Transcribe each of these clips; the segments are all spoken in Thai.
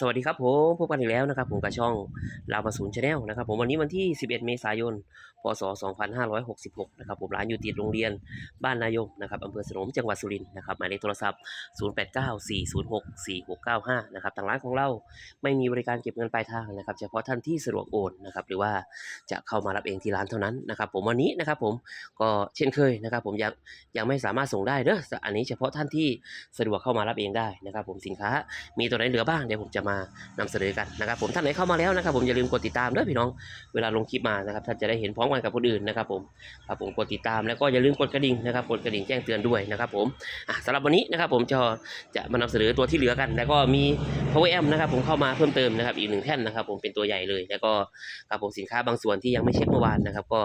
สวัสดีครับผมพบกันอีกแล้วนะครับ ผมกับช่องลาวมาศูนย์ชาแนลนะครับ ผมวันนี้วันที่ 11 เมษายน พศ 2566 นะครับ ผมร้านอยู่ติดโรงเรียนบ้านนายงนะครับอำเภอสนมจังหวัดสุรินทร์นะครับหมายเลขโทรศัพท์ 0894064695 นะครับทางร้านของเราไม่มีบริการเก็บเงินปลายทางนะครับ เฉพาะท่านที่สะดวกโอนนะครับหรือว่าจะเข้ามารับเองที่ร้านเท่านั้นนะครับ ผมวันนี้นะครับผมก็เช่นเคยนะครับ ผมยังยังไม่สามารถส่งได้เด้ออันนี้เฉพาะท่านที่สะดวกเข้ามารับเองได้นะครับ ผมสินค้ามีตัวไหนเหลือบ้างเดี๋ยวผมจะมานำเสนอกันนะครับผมท่านไหนเข้ามาแล้วนะครับผมอย่าลืมกดติดตามด้อพี่น้องเวลาลงคลิปมานะครับท่านจะได้เห็นพร้อมกันกับคนอื่นนะครับผมครับผมกดติดตามแล้วก็อย่าลืมกดกระดิ่งนะครับกดกระดิ่งแจ้งเตือนด้วยนะครับผมสำหรับวันนี้นะครับผมจะจะมานำเสนอตัวที่เหลือกัน แล้วก็มี power amp นะครับผมเข้ามาเพิ่มเติมนะครับอีกหนึ่งแท่นนะครับผมเป็นตัวใหญ่เลยแล้วก็ครับผมสินค้าบางส่วนที่ยังไม่เช็คเมื่อวานนะครับก็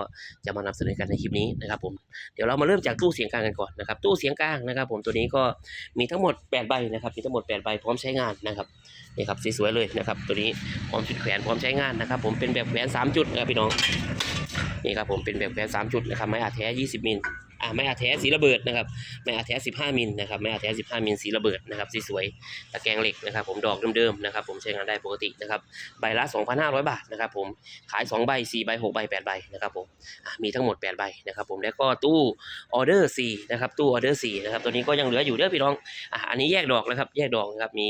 จะมานำเสนอกันในคลิปนี้นะครับผมเดี๋ยวเรามาเริ่มจากตู้เสียงกลางกันก่อนนะครับตู้เสียงกลางนะครับผมตัวนี้ก็มีทั้งหมด8ใบนะครับมีทั้งหมด8ใบพร้อมใช้งานนะครับนี่ครับสวยๆเลยนะครับ ตัวนี้พร้อมชุดแขวนพร้อมใช้งานนะครับ ผมเป็นแบบแขวน3จุดนะครับพี่น้องนี่ครับผมเป็นแบบแขวน3จุดนะครับไม้อาแท้20มิลอ่าไม้อาแท้สีระเบิดนะครับไม้อาแท้15มิลนะครับไม้อาแท้15มิลสีระเบิดนะครับสีสวยตะแกรงเหล็กนะครับ ผมดอกเดิมๆนะครับ ผมใช้งานได้ปกตินะครับใบละ 2,500 บาทนะครับ ผมขาย 2 ใบ 4 ใบ 6 ใบ 8 ใบนะครับผมมีทั้งหมด 8 ใบนะครับ ผมแล้วก็ตู้ออเดอร์4นะครับตู้ออเดอร์4นะครับตัวนี้ก็ยังเหลืออยู่เด้อพี่น้องอะอันนี้แยกดอกนะครับแยกดอกนะครับมี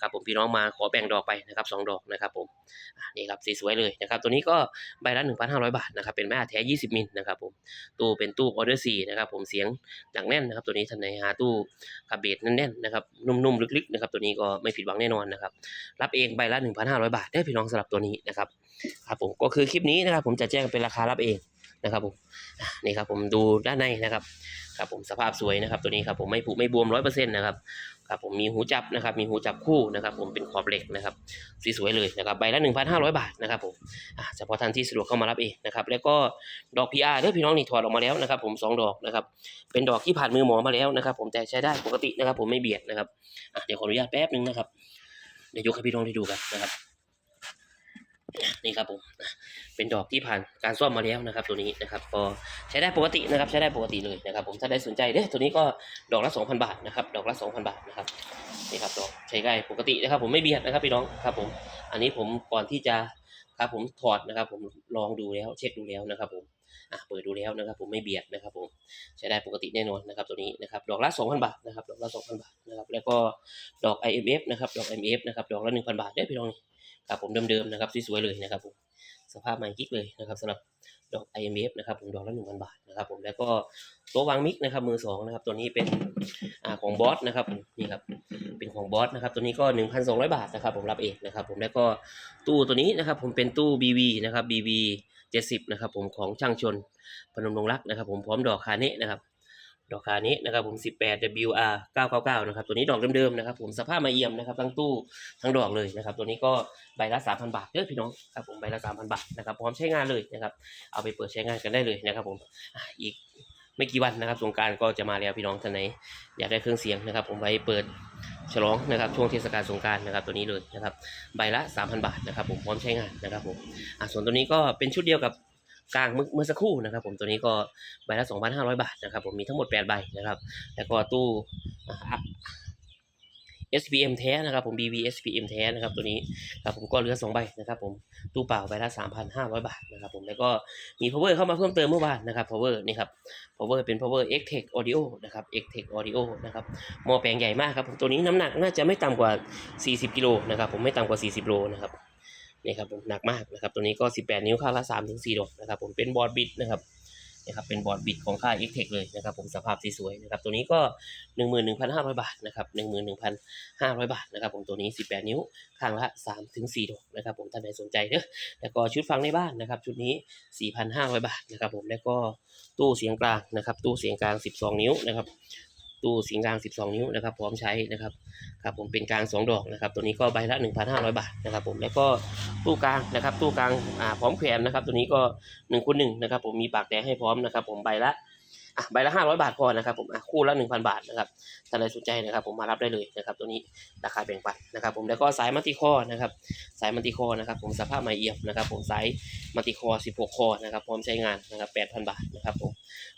ครับผมพี่น้องมาขอแบ่งดอกไปนะครับสองดอกนะครับผมนี่ครับสีสวยเลยนะครับตัวนี้ก็ใบละ1,500 บาทนะครับเป็นแม่แท้ 20 มิลนะครับผมตู้เป็นตู้ออเดอร์4นะครับผมเสียงหนักแน่นนะครับตัวนี้ท่านไหนหาตู้คาเบสแน่นๆนะครับนุ่มๆลึกๆนะครับตัวนี้ก็ไม่ผิดหวังแน่นอนนะครับรับเองใบละ1,500 บาทได้พี่น้องสำหรับตัวนี้นะครับครับผมก็คือคลิปนี้นะครับผมจะแจ้งเป็นราคารับเอง นะครับผมนี่ครับผมดูด้านในนะครับครับผมสภาพสวยนะครับตัวนี้ครับผมไม่ผุไม่บวม100%นต์นะครับครับผมมีหูจับนะครับมีหูจับคู่นะครับผมเป็นขอบเหล็กนะครับสีสวยเลยนะครับใบละ 1,500 บาทนะครับผมอะเฉพาะท่านที่สะดวกเข้ามารับเองนะครับแล้วก็ดอก PR เด้อพี่น้องนี่ถอดออกมาแล้วนะครับผมสองดอกนะครับเป็นดอกที่ผ่านมือหมอมาแล้วนะครับผมแต่ใช้ได้ปกตินะครับผมไม่เบียดนะครับอะเดี๋ยวขออนุญาตแป๊บนึงนะครับเดี๋ยวยกให้พี่น้องได้ดูกันนะครับ นี่ครับผมเป็นดอกที่ผ่านการซ่อมมาแล้วนะครับ ตัวนี้นะครับก็ใช้ได้ปกตินะครับ ใช้ได้ปกติเลยนะครับ ผมถ้าได้สนใจเด้ตัวนี้ก็ดอกละ 2,000 บาทนะครับ ดอกละ 2,000 บาทนะครับนี่ครับดอกใช้ได้ปกตินะครับ ผมไม่เบียดนะครับพี่น้องครับ ผม อันนี้ผมก่อนที่จะครับผมถอดนะครับ ผมลองดูแล้วเช็คดูแล้วนะครับ ผม อะเปิดดูแล้วนะครับผมไม่เบียดนะครับผมใช้ได้ปกติแน่นอนนะครับตัวนี้นะครับดอกละ 2,000 บาทนะครับดอกละ 2,000 บาทนะครับแล้วก็ดอก IMF นะครับดอก IMF นะครับดอกละ 1,000 บาทได้พี่น้องครับผมเดิมๆนะครับสวยๆเลยนะครับผมสภาพใหม่กิ๊กเลยนะครับสำหรับดอก IMF นะครับผมดอกละ1,000 บาทนะครับผมแล้วก็ต๊ะวางมิกนะครับมือสองนะครับตัวนี้เป็นอ่าของบอสนะครับนี่ครับเป็นของบอสนะครับตัวนี้ก็ 1,200 บาทนะครับผมรับเองนะครับผมแล้วก็ตู้ตัวนี้นะครับผมเป็นตู้ BV นะครับ BV 70นะครับผมของช่างชนพนมรงรักนะครับผมพร้อมดอกคาเนะนะครับดอกคาเนะนะครับผม 18 WR 999นะครับตัวนี้ดอกเดิมๆนะครับผมสภาพมาเยี่ยมนะครับทั้งตู้ทั้งดอกเลยนะครับตัวนี้ก็ใบละ 3,000 บาทเด้อพี่น้องครับผมใบละ 3,000 บาทนะครับพร้อมใช้งานเลยนะครับเอาไปเปิดใช้งานกันได้เลยนะครับผมอีก ไม่กี่วันนะครับสงการก็จะมาแล้วพี่น้องท่านไหนอยากได้เครื่องเสียงนะครับ ผมไว้เปิดฉลองนะครับช่วงเทศกาลสงการนะครับตัวนี้เลยนะครับใบละ 3,000 บาทนะครับ ผมพร้อมใช้งานนะครับผมอ่าส่วนตัวนี้ก็เป็นชุดเดียวกับกลางเมื่อสักครู่นะครับ ผมตัวนี้ก็ใบละ 2,500 บาทนะครับ ผมมีทั้งหมด 8 ใบนะครับ แล้วก็ตู้อะ SPM แท้นะครับผม BB SPM แท้นะครับตัวนี้ครับผมก็เหลือ2ใบนะครับผมตู้เปล่าใบละ 3,500 บาทนะครับผมแล้วก็มี power เข้ามาเพิ่มเติมเมื่อวานนะครับ power นี่ครับ power เป็น power x t e c audio นะครับ x t e c audio นะครับหม้อแปลงใหญ่มากครับผมตัวนี้น้ำหนักน่าจะไม่ต่ำกว่า 40กิโลนะครับผมไม่ต่ำกว่า 40โลนะครับนี่ครับผมหนักมากนะครับตัวนี้ก็ 18 นิ้วข้างละ3ถึง4ดอกนะครับผมเป็นบอร์ดบิดนะครับ นะครับเป็นบอร์ดบิดของค่าย x t e c เลยนะครับผมสภาพสวยๆนะครับตัวนี้ก็ 11,500 บาทนะครับ11,500 บาทนะครับผมตัวนี้ 18 นิ้วข้างละ3ถึง4ดอกนะครับผมท่านใดสนใจเนอะแล้วก็ชุดฟังในบ้านนะครับชุดนี้ 4,500 บาทนะครับผมแล้วก็ตู้เสียงกลางนะครับตู้เสียงกลาง 12 นิ้วนะครับ ตู้สิงกลาง 12 นิ้วนะครับ พร้อมใช้นะครับครับผมเป็นกลาง 2 ดอกนะครับ ตัวนี้ก็ใบละ 1,500 บาทนะครับ ผมแล้วก็ตู้กลางนะครับ ตู้กลางอ่าพร้อมแขวนนะครับ ตัวนี้ก็1คูณ1นะครับ ผมมีปากแดงให้พร้อมนะครับ ผมใบละ อะใบละ500บาทพอนะครับผมอะคู่ละ1,000บาทนะครับท่านใดสนใจนะครับ ผมมารับได้เลยนะครับ ตัวนี้ราคาแบ่งปันนะครับ ผมแล้วก็สายมัลติคอนะครับ สายมัลติคอนะครับ ผมสภาพใหม่เอี่ยมนะครับ ผมสายมัลติคอร์16คอนะครับ พร้อมใช้งานนะครับ8,000บาทนะครับผม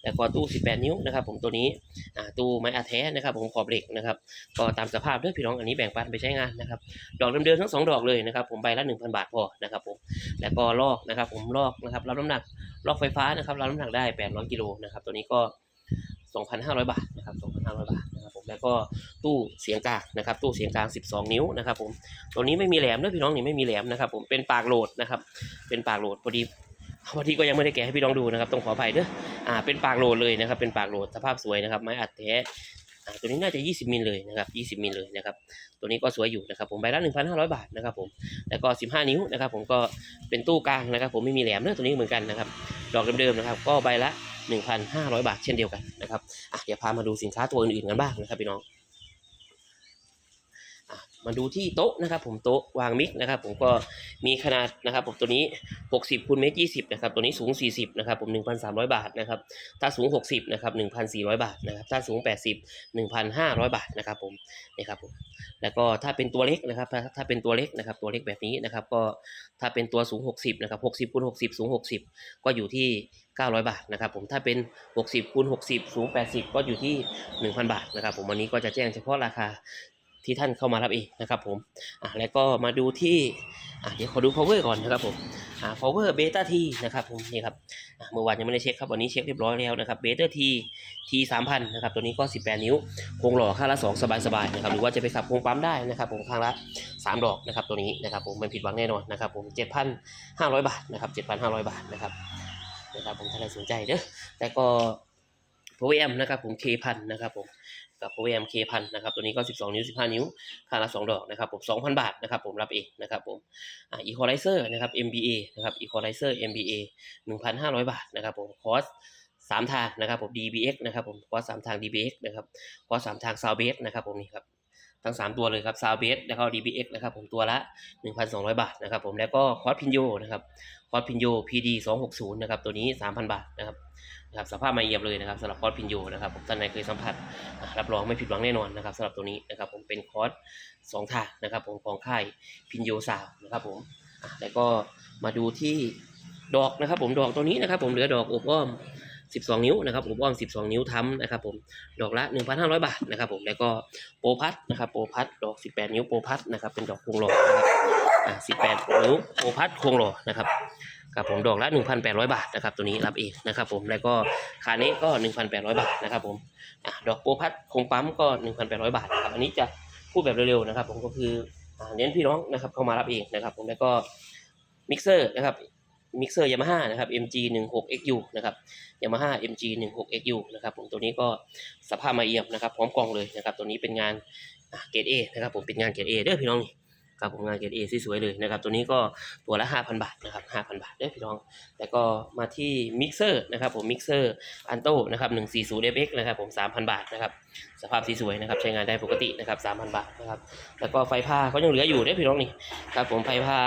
แล้วก็ตู้18นิ้วนะครับ ผมตัวนี้อ่าตู้ไม้อาแท้นะครับ ผมขอบเหล็กนะครับ ก็ตามสภาพเด้อพี่น้องอันนี้แบ่งปันไปใช้งานนะครับ ดอกเดิมๆทั้งสองดอกเลยนะครับ ผมใบละ1,000บาทพอนะครับ ผมแล้วก็ลอกนะครับ ผมลอกนะครับรับน้ำหนักลอกไฟฟ้านะครับรับน้ำหนักได้800กิโลนะครับ ตัวนี้ก็ 2,500 บาทนะครับ2,500 บาทนะครับผมแล้วก็ตู้เสียงกลางนะครับตู้เสียงกลาง 12 นิ้วนะครับผมตัวนี้ไม่มีแหลมเด้อพี่น้องนี่ไม่มีแหลมนะครับผมเป็นปากโหลดนะครับเป็นปากโหลดพอดีพอดีก็ยังไม่ได้แกะให้พี่น้องดูนะครับต้องขออภัยเด้ออ่าเป็นปากโหลดเลยนะครับเป็นปากโหลดสภาพสวยนะครับไม้อัดแท้ตัวนี้น่าจะ 20 มิลเลยนะครับ20 มิลเลยนะครับ ตัวนี้ก็สวยอยู่นะครับ ผมใบละ 1,500 บาทนะครับผม แล้วก็ 15 นิ้วนะครับ ผมก็เป็นตู้กลางนะครับ ผมไม่มีแหลมเด้อตัวนี้เหมือนกันนะครับ ดอกเดิมๆนะครับ ก็ใบละ 1,500 บาทเช่นเดียวกันนะครับอะเดี๋ยวพามาดูสินค้าตัวอื่นๆกันบ้างนะครับพี่น้อง มาดูที่โต๊ะนะครับ ผมโต๊ะวางมิกนะครับ ผมก็มีขนาดนะครับ ผมตัวนี้ 60คูณเมตร20นะครับตัวนี้สูง 40นะครับผม1,300 บาทนะครับถ้าสูง 60นะครับ1,400 บาทนะครับถ้าสูง 80 1,500 บาทนะครับผมนี่ครับผมแล้วก็ถ้าเป็นตัวเล็กนะครับ ถ้าถ้าเป็นตัวเล็กนะครับ ตัวเล็กแบบนี้นะครับ ก็ถ้าเป็นตัวสูง 60นะครับ60คูณ60 สูง 60 ก็อยู่ที่900 บาทนะครับผมถ้าเป็น 60คูณ60 สูง 80 ก็อยู่ที่ 1,000 บาทนะครับผมวันนี้ก็จะแจ้งเฉพาะราคา ที่ท่านเข้ามารับเองนะครับผมอะแล้วก็มาดูที่อะเดี๋ยวขอดู power ก่อนนะครับผมอ่า power beta t นะครับผมนี่ครับอะเมื่อวานยังไม่ได้เช็คครับวันนี้เช็คเรียบร้อยแล้วนะครับ beta t t 3,000นนะครับตัวนี้ก็ 18 นิ้วโครงหล่อข้างละ 2 สบายๆนะครับหรือว่าจะไปขับโครงปั๊มได้นะครับผมข้างละ 3 ดอกนะครับตัวนี้นะครับผมไม่ผิดหวังแน่นอนนะครับผม 7,500 บาทนะครับ7,500 บาทนะครับนะครับผมถ้าใครสนใจเด้อแต่ก็ p o w m นะครับผม K พันนะครับผม กับ p o w m K พันนะครับตัวนี้ก็ 12 นิ้ว 15 นิ้วข้าละ 2 ดอกนะครับผม2,000 บาทนะครับผมรับเองนะครับผมอ่า Equalizer นะครับ MBA นะครับ Equalizer MBA 1,500 บาทนะครับผมคอสสามทางนะครับผม DBX นะครับผมคอสสามทาง DBX นะครับคอสสามทาง Sound Base นะครับผมนี่ครับทั้ง 3 ตัวเลยครับ Sound Base แล้วก็ DBX นะครับผมตัวละ 1,200 บาทนะครับผมแล้วก็คอสพินโยนะครับคอสพินโย PD 260นะครับตัวนี้ 3,000 บาทนะครับ นะครับสภาพมาเยียมเลยนะครับสำหรับคอสพินโยนะครับผมท่านใดเคยสัมผัสรับรองไม่ผิดหวังแน่นอนนะครับสำหรับตัวนี้นะครับผมเป็นคอสสองทางนะครับผมของค่ายพินโยซาวนะครับผมแล้วก็มาดูที่ดอกนะครับ ผมดอกตัวนี้นะครับ ผมเหลือดอกอบอ้อม 12 นิ้วนะครับอบอ้อม 12 นิ้วทั้มนะครับผมดอกละ 1,500 บาทนะครับผมแล้วก็โปรพัดนะครับโปรพัดดอก 18 นิ้วโปรพัดนะครับเป็นดอกพวงหล่อนะครับ อะ18นิ้วโปรพัดพวงหล่อนะครับครับผมดอกละ1,800 บาทนะครับตัวนี้รับเองนะครับผมแล้วก็คาเนะก็ 1,800 บาทนะครับผมอดอกโปพัดคงปั๊มก็ 1,800 บาทครับอันนี้จะพูดแบบเร็วๆนะครับผมก็คือเน้นพี่น้องนะครับเข้ามารับเองนะครับผมแล้วก็มิกเซอร์นะครับมิกเซอร์ยามาฮ่านะครับ MG 16 XU นะครับยามาฮ่า MG 16 XU นะครับผมตัวนี้ก็สภาพมาเอี่ยมนะครับพร้อมกล่องเลยนะครับตัวนี้เป็นงานเกรด A นะครับผมเป็นงานเกรด A เด้อพี่น้องนี่ ครับผมงานเกรด A สวยๆเลยนะครับ ตัวนี้ก็ตัวละ 5,000 บาทนะครับ5,000 บาทเด้อพี่น้อง แล้วก็มาที่มิกเซอร์นะครับผมมิกเซอร์อันโตนะครับ140 FX นะครับผม3,000 บาทนะครับสภาพสวยๆนะครับใช้งานได้ปกตินะครับ3,000 บาทนะครับแล้วก็ไฟผ้าเขายังเหลืออยู่เด้อพี่น้องนี่ครับผมไฟผ้า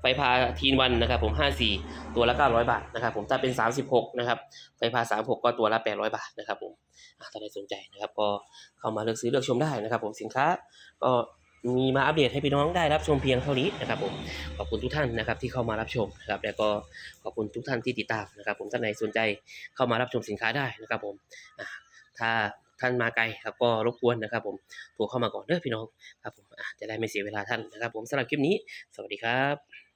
ไฟพาทีนวันนะครับผม54 ตัวละ 900 บาทนะครับผมถ้าเป็น 36นะครับไฟพา 36 ก็ตัวละ 800 บาทนะครับผมถ้าใครสนใจนะครับก็เข้ามาเลือกซื้อเลือกชมได้นะครับผมสินค้าก็ มีมาอัปเดตให้พี่น้องได้รับชมเพียงเท่านี้นะครับผมขอบคุณทุกท่านนะครับที่เข้ามารับชมนะครับแล้วก็ขอบคุณทุกท่านที่ติดตามนะครับ ผมท่านไหนสนใจเข้ามารับชมสินค้าได้นะครับผมถ้าท่านมาไกลครับก็รบกวนนะครับ ผมโทรเข้ามาก่อนเด้อพี่น้องครับผมจะได้ไม่เสียเวลาท่านนะครับ ผมสำหรับคลิปนี้ สวัสดีครับ